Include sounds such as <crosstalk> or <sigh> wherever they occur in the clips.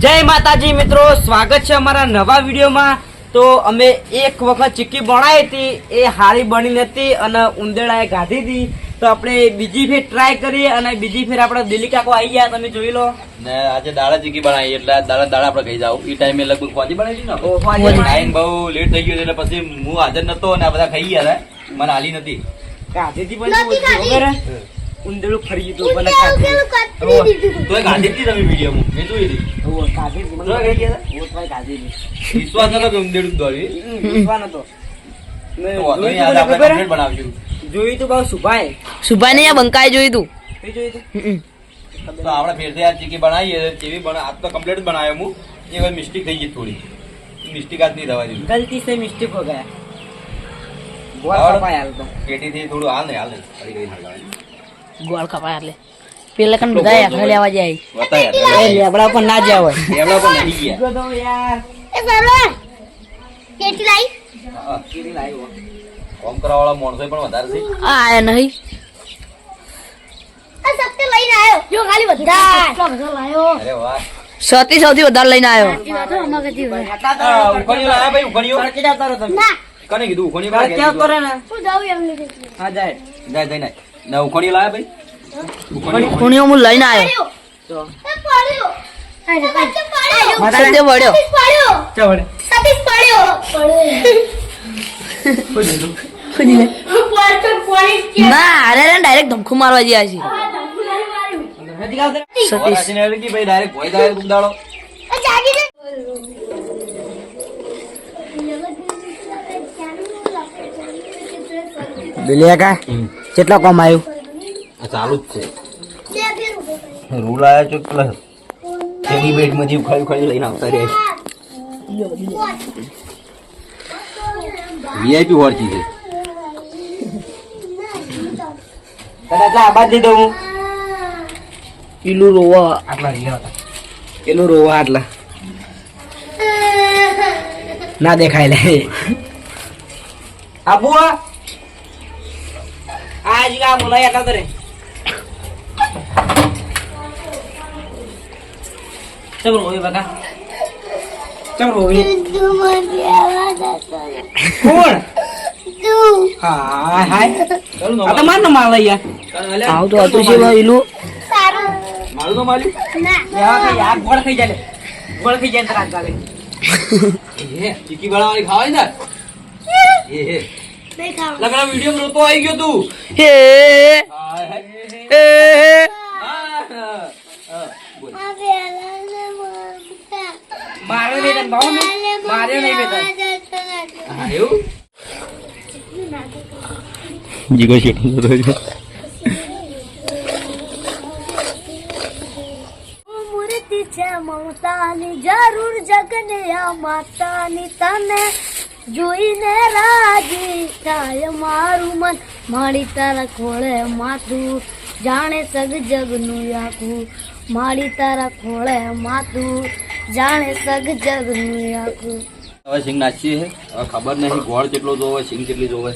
જય માતાજી મિત્રો સ્વાગત છે અમારા નવા વિડીયોમાં. તો અમે એક વખત ચીક્કી બનાવી હતી એ હારી બની નથી અને ઉંદેડાએ ગાધી હતી તો આપણે બીજી ફેર ટ્રાય કરીએ અને બીજી ફેર આપણે દિલ્હી કાકો આવી ગયા તમે જોઈ લો. ને આજે દાડા ચીકી બનાવી એટલે દાળા દાડા દાડા આપણે કહી જાવ એ ટાઈમે લગભગ ફોજી બનાવી ને ઓ, ટાઈમ બહુ લેટ થઈ ગયો એટલે પછી હું હાજર નતો અને આ બધા ખાઈ ગયા હતા. મને હાલી નથી ગાધી હતી પણ ઉંદરું ફરી ગયું બને કાઢી દીધું તોય કાઢી દીધી તમે વિડિયો માં? જોઈ હતી ઓ કાઢી મને કહી ગયા ઓ તો કાઢી દીધી વિશ્વાસ નતો કે ઉંદરું દોડી વિશ્વાસ નતો. મેં જોઈ યાદ આપણે કમ્પ્લીટ બનાવજો જોઈ તો બહુ સુભાઈ સુભાઈ ને આ બંકાય જોઈ તું. કઈ જોઈ તું? તો આપણે ફેરથી આ ચીકી બનાવીએ જેવી બના આ તો કમ્પ્લીટ બનાવ્યો હું. એ હવે મિસ્ટેક થઈ ગઈ થોડી. મિસ્ટેક આજ નહીં થવા દીધી. ગલતી સે મિસ્ટેક હો ગયા. બોલ પાયા હાલ તો. કેટી થી થોડું હાલ ને હાલ ગોળ કપડા એટલે. પેલા કણ બધા હેઠળ લેવા જાય. એ લેબડા પર ના જાય હોય. લેબડા પર નહીં ગયા. યાર. એ બાબા કેટલી લાઈ? હા કેટલી લાઈ હો. કોમ કરાવાળા માણસો પણ વધારે છે. આ આયા નહીં. આ સત્તે લઈને આવ્યો જો ખાલી વધારે. કેટલો લાયો? અરે વાહ. સતી સૌથી વધારે લઈને આવ્યો ઉખણ્યો આ ભાઈ કીધું? ઉખણ્યો ક્યાં જાય જાય. ના ઉખોણી લાયા ભાઈ? ઉખોણીઓ હું લઈને આવ્યો. તો. સત્ય પડ્યો. ના અરે ડાયરેક્ટ ધમખો મારવા ગયા છે. કા કેટલા કોમ આવ્યું? ચાલુ જ છે. રૂલ આયા છો પ્લસ તેની બેડમાં જીવ ખાઈ ખાઈ લઈને આવતા રહ્યા વીઆઈપી હોર્ચી છે. કદાચ આબાદ દીધો હું? પેલું રોવા. આટલા પેલું રોવા આટલા. ના દેખાય લે. આબુ આ તરે ચમ રોવી બકા ચમ રોવી કોણ? હા હાય. આ તો માર લઈ યાર. આવ તો હતું છે પેલું સારું મારું તો માલ્યું ના. યાર કે યાર ગોળ ખાઈ જાય. ગોળ ખાઈ જાય ને તરાક ચાલે <laughs> એ ચીકી વાળા ખાવાય ને? એ નહીં લગના વિડિયો નતો આવી ગયો તું. હે હે મારે નહીં બેટા ભાવ ને મારે નહીં બેટા. એવું? જીગો છે. મૂર્તિ છે મમતાની જરૂર જગને આ માતાની તને. જોઈને રાજી થાય મારું મન. મારી તારા ખોળે માથું જાણે સગ જગનું આખું. મારી તારા ખોળે માથું જાણે સગ જગનું આખું. હવે સિંગ નાચી છે. હવે ખબર નહીં ગોળ કેટલો જોવે સિંગ કેટલી જોવે.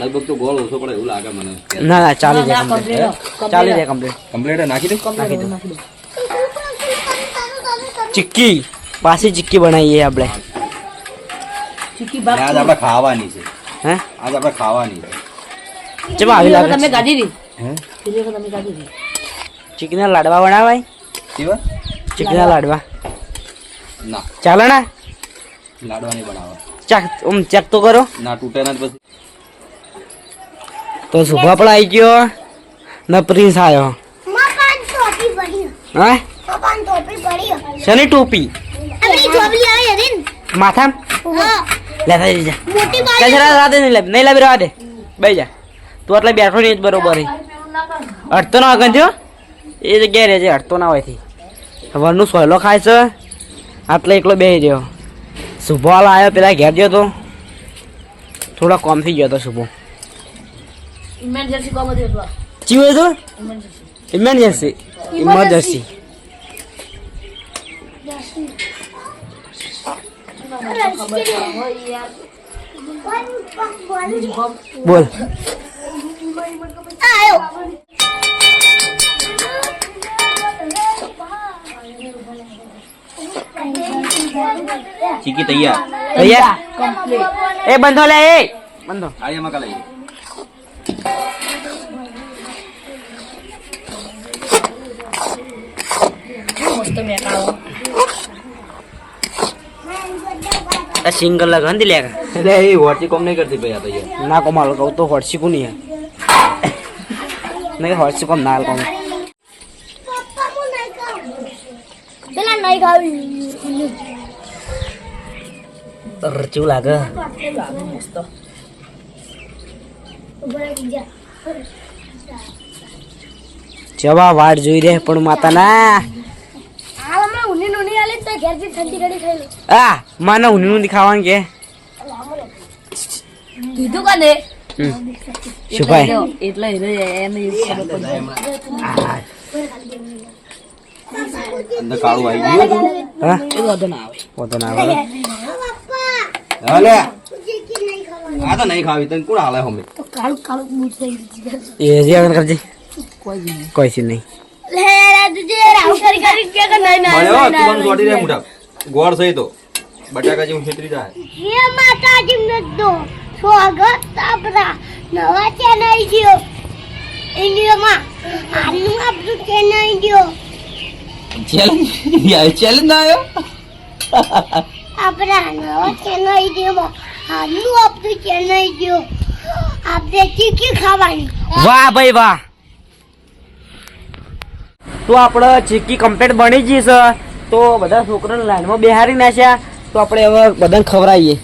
લગભગ તો ગોળ ઓછો પડે એવું લાગે મને. ના ના ચાલી જાય કમ્પ્લીટ ચાલી જાય કમ્પ્લીટ કમ્પ્લીટ નાખી દઉં નાખી દઉં ચિક્કી પાછી ચિક્કી બનાવીએ આપણે. આજ આપણે ખાવાની છે. હે? આજ આપણે ખાવાની છે. ચમ આવી લાગે તમે ગાડી હતી હે? પેલી વખત તમે ગાડી હતી ચિકના લાડવા બનાવાય ચિકના લાડવા. ના. ચાલે ને. લાડવા નહીં બનાવવા. ચેક ઓમ ચેક તો કરો. ના તૂટે ના પછી. તો શુભા પણ આવી ગયો. ને પ્રિન્સ આવ્યો હા? શેની ટોપી? આપણી જા ચાલ રાતે નહીં લાવી નહીં લાવી રહેવા દે જા. તું એટલે બેઠો નહીં જ બરોબર અડતો ના આગળ થયો? એ જગ્યાએ રહેજે અડતો ના હોયથી વરનું સોયલો ખાય છે. આટલે એકલો બેસી રહ્યો શુભો હાલ આવ્યો પેલા ઘેર ગયો તો. થોડા કોમ થઈ ગયો હતો શુભો ઇમરજન્સી કોમ હતો ચીવો હતું ઇમરજન્સી ઇમરજન્સી બોલ. ચીકી તૈયાર. તૈયાર? એ બંધો લે એ. બંધો. આયા મકા લઈ મસ્ત મેકાવો. આ સિંગલ લગન દી લેગા એટલે એ વોચી કોમ નહીં કરતી ભાઈ આ તૈયાર ના કોમાલ કહું તો હોડસી કોની હે? નહીં હોડસી કોમ ના કોમ પપ્પા હું પેલા નહીં ખાવી રચું લાગે. મસ્ત ઊભો રહી જા. જવા વાટ જોઈ રે પણ માતા ના આ હમણાં ઊની ઊની આલી તો ઘેરથી ઠંડી ઘડી ખાઈ આ માના ઊની ઊની ખાવાનું કે? કીધું કને? શુભાઈ. એટલે એને એને આ, અંદર કાળું આવી ગયું. હા? એ વાંધો આવે. વાંધો આવે. પપ્પા હાલે. ચીકી નહીં ખાવાની આ તો નહીં ખાવી તને કોણ હાલે હમે? તો કાળું કાળું બૂટ થઈ ગયું એ જે આગળ કરજે કોઈ કોઈ નહીં. લે રાજુજી રાવ કરી કરી કે કે નહીં મળ્યો તું દોડી રે મુઠા. ગોળ સહી તો. બટાકા જેવું ખેતરી જાય. હે માતાજી ને દો સ્વાગત આપણા નવા ચેનલ ગયો ઇન્ડિયામાં આનું આપણું ચેનલ ગયો ચેલેન્જ ચેલેન્જ ના આવ્યો? આપણા નવા ચેનલ ગયો આનું આપણું ચેનલ ગયો આપણે ચીકી ખાવાની? વાહ ભાઈ વાહ. તો આપણે ચીકી કમ્પ્લીટ બની ગઈ છે. તો બધા છોકરાને લાઈનમાં બેહારી નાખ્યા તો આપણે હવે બધાને ખવડાવીએ.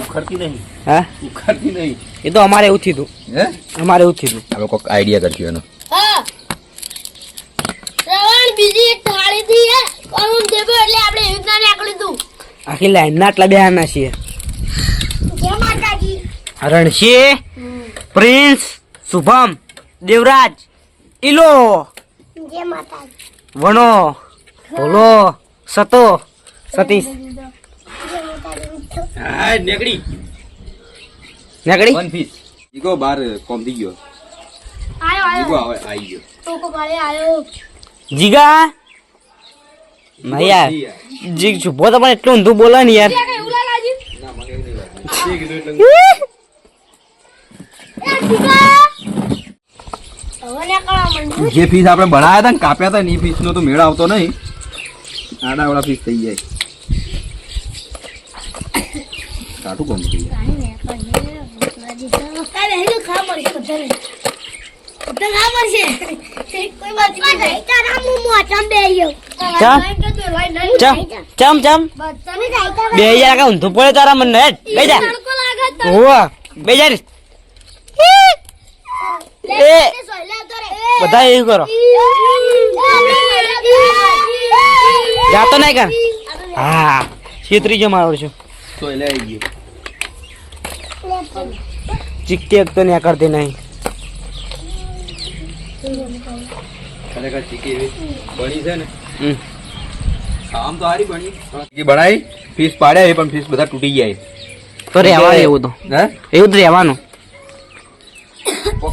ઉખડતી નહીં. હા? ઉખડતી નહીં. એ તો અમારે એવું થયું હે? અમારે એવું થયું હવે કોઈક આઈડિયા કરશું એનો. બીજી એક થાળી થી કોણ દેબો એટલે આપણે એવી રીતના નીકળી તું આખી લાઈનના આટલા બેહારના છીએ. જય રણશી પ્રિન્સ શુભમ દેવરાજ ઇલો વણો. ભોલો સતો સતીશ. હા નીકળી. નીકળી? વન પીસ ઈગો બાર કોમ થઈ ગયો. આયો ઈગો આવે આવી ગયો. ટોકો પાડે આયો. જીગા? ના યાર જીગ. છું. તો પણ એટલું ઊંધું બોલે ને યાર. એવું લાલાજી ના મને એવું નહીં લાગે તે કીધું એટલે હવે નીકળવા માંડ્યું. જે ફીસ આપણે ભણાયા હતા ને કાપ્યા હતા ને એ ફીસ નો તો મેળ આવતો નહીં. આડા વાળા ફીસ થઈ જાય કાટું કોમ થઈ. બે કા ઊંધું પડે તારા મને હેડ બે. ઓવા બે જા રે. લે, એ. તે સોયલા આવતો રે. બધા એવું કરો જાતો નહીં કર હા છેતરી જો મારો છું. તો એટલે આવી ગયો. ચીકતી એક તો ન્યા કરતી નહીં. ખરેખર ચીકી એવી બની છે ને. આમ તો હારી બની. ચીકી બનાવી ફીસ પાડ્યા એ પણ ફીસ બધા તૂટી જાય તો રહેવાનું એવું તો. હે? એવું જ રહેવાનું.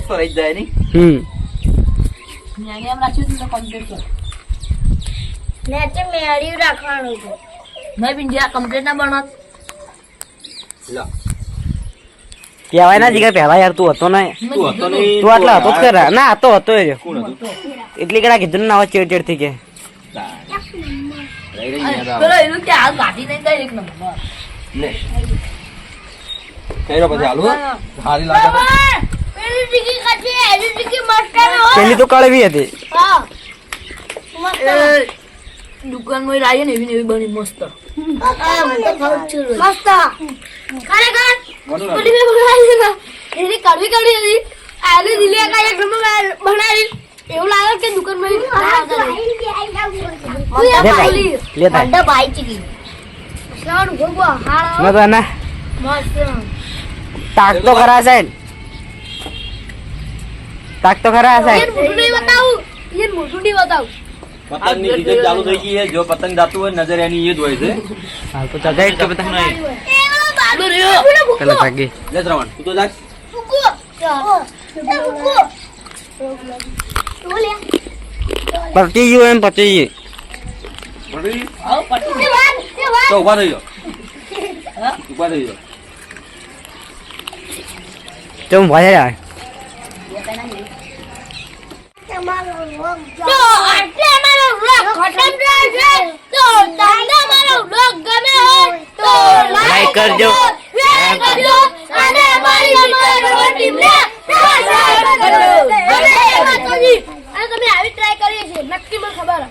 તો રહી જાય નહીં. હમ ન્યાય એમ રાખ્યું તો કમ્પ્લીટ કર ને તે મેળ્યું રાખવાનું છે. મેં પિંજરા કમ્પ્લીટ ના બનત. લા. કહેવાય ના જીગર પહેલા યાર તું હતો ને તું હતો નહીં તું આટલા હતો જ ખરા ના હતો હતો એ એટલી કડા કીધું ના ચેડ ચેડથી કે. પેલી તો કળવી હતી. હા. દુકાનમાં લાવીએ ને એવી ને એવી બની મસ્ત. મસ્ત. ખરેખર એની કડવી કડવી હતી. આને દિલ્હી કાંઈ એક નંબર બનાવી. એવું લાગે કે દુકાનમાં ભાઈ, ચીકી તો તાક તો ખરા છે. તાક તો ખરા છે. મોટું નહીં બતાવું. મોટું નહીં બતાવું. પતંગની સિઝન ચાલુ થઈ ગઈ છે. જો પતંગ જાતું હોય નજર એની એ જ હોય છે. હાલ તો ચગાઈ કે પતંગ નહીં પેલા ભાગી. લે ત્રવણ તું તો જાગ. પતી ગયું એમ પતી તો ઊભા થઈ ગયો ઊભા થઈ ગયો ભાઈ લાઈક કરજો. કરજો. અને અને તમે આવી ટ્રાય કરીએ છીએ. નક્કી મને ખબર